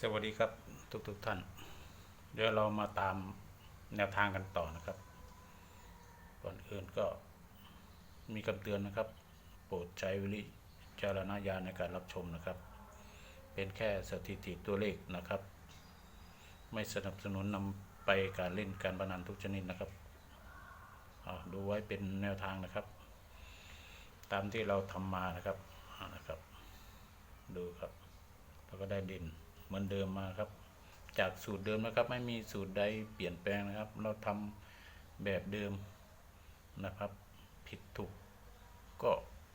สวัสดีครับทุกทุกๆท่าน เดี๋ยวเรามาตามแนวทางกันต่อนะครับก่อนอื่นก็มีคำเตือนนะครับ โปรดใช้วิจารณญาณในการรับชมนะครับ เป็นแค่สถิติตัวเลขนะครับ ไม่สนับสนุนนำไปการเล่นการพนันทุกชนิดนะครับดูไว้เป็นแนวทางนะครับ ตามที่เราทำมานะครับนะครับ ดูครับ แล้วก็ได้ด่น เหมือนเดิมมาครับ จากสูตรเดิมนะครับ ไม่มีสูตรใดเปลี่ยนแปลงนะครับ เราทำแบบเดิมนะครับ ผิดถูกก็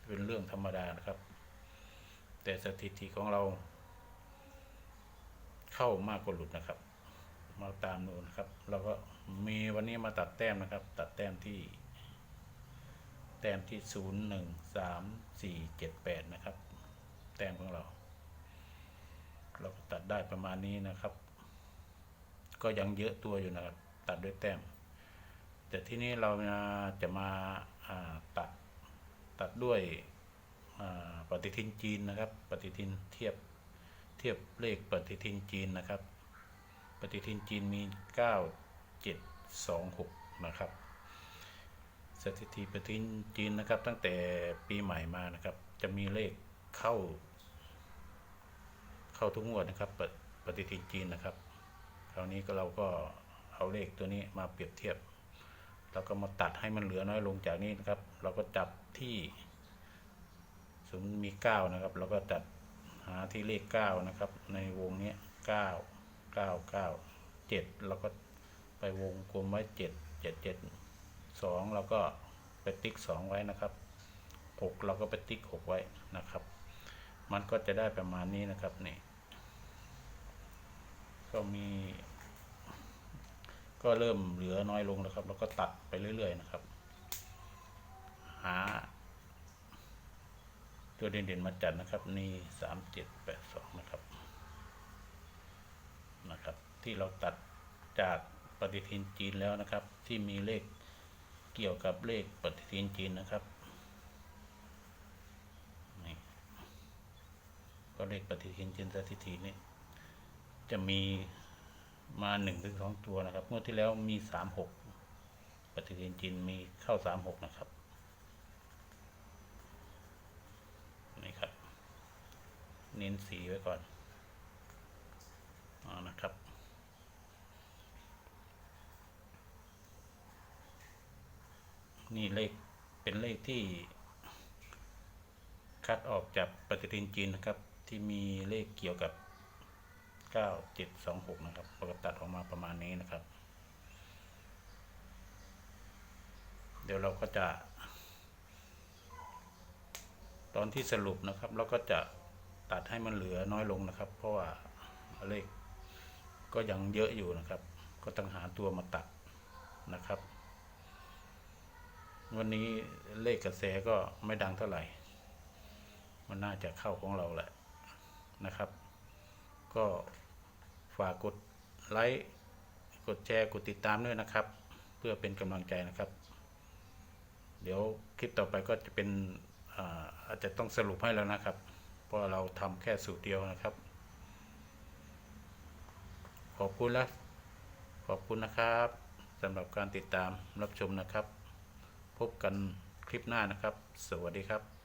เป็นเรื่องธรรมดานะครับ แต่สถิติของเรา เข้ามากกว่าหลุดนะครับ มาตามดูนะครับ เราก็มีวันนี้มาตัดแต้มนะครับ ตัดแต้มที่ แต้มที่ศูนย์หนึ่งสามสี่เจ็ดแปดนะครับ แต้มของเรา เราก็ตัดได้ประมาณนี้นะครับ ก็ยังเยอะตัวอยู่นะครับ ตัดด้วยแต้ม แต่ที่นี้เราจะมาตัดตัดด้วยปฏิทินจีนนะครับ ปฏิทินเทียบเทียบเลขปฏิทินจีนนะครับ ปฏิทินจีนมี 9 7 2 6 นะครับ สถิติปฏิทินจีนนะครับ ตั้งแต่ปีใหม่มานะครับ จะมีเลขเข้า เข้าทุกงวดนะครับปฏิปฏิทินจีนนะครับ คราวนี้ก็เราก็เอาเลขตัวนี้มาเปรียบเทียบ แล้วก็มาตัดให้มันเหลือน้อยลงจากนี้นะครับ เราก็จับที่สมมติมีเก้านะครับ เราก็จัดหาที่เลขเก้านะครับ ในวงนี้เก้าเก้าเก้าเจ็ดเราก็ไปวงกลมไว้เจ็ดเจ็ดเจ็ดสองเราก็ไปติ๊กสองไว้นะครับหกเราก็ไปติ๊กหกไว้นะครับ มันก็จะได้ประมาณนี้นะครับนี่ ก็มี ก็เริ่มเหลือน้อยลงแล้วครับ แล้วก็ตัดไปเรื่อย ๆ นะครับ หา ตัวเด่นๆมาจัดนะครับ นี่สามเจ็ดแปดสองนะครับนะครับ ที่เราตัดจากปฏิทินจีนแล้วนะครับ ที่มีเลขเกี่ยวกับเลขปฏิทินจีนนะครับนี่ก็เลขปฏิทินจินสถิตินี่ จะมีมาหนึ่งถึงสองตัวนะครับเมื่อที่แล้วมีสามหกปฏิทินจินมีเข้าสามหกนะครับนี่ครับ เน้นสีไว้ก่อนเอานะครับนี่เลขเป็นเลขที่คัดออกจากปฏิทินจีนนะครับ ที่มีเลขเกี่ยวกับ 9726นะครับเราก็ตัดออกมาประมาณนี้นะครับ เดี๋ยวเราก็จะ ตอนที่สรุปนะครับ เราก็จะตัดให้มันเหลือน้อยลงนะครับ เพราะว่าเลขก็ยังเยอะอยู่นะครับ ก็ต้องหาตัวมาตัดนะครับ วันนี้เลขกระแสก็ไม่ดังเท่าไหร่ มันน่าจะเข้าของเราแหละนะครับ ก็ ฝากกดไลค์กดแชร์กดติดตามด้วยนะครับ เพื่อเป็นกำลังใจนะครับ เดี๋ยวคลิปต่อไปก็จะเป็นอาอาจจะต้องสรุปให้แล้วนะครับ เพราะเราทำแค่สูตรเดียวนะครับ ขอบคุณและขอบคุณนะครับสำหรับการติดตามรับชมนะครับ พบกันคลิปหน้านะครับ สวัสดีครับ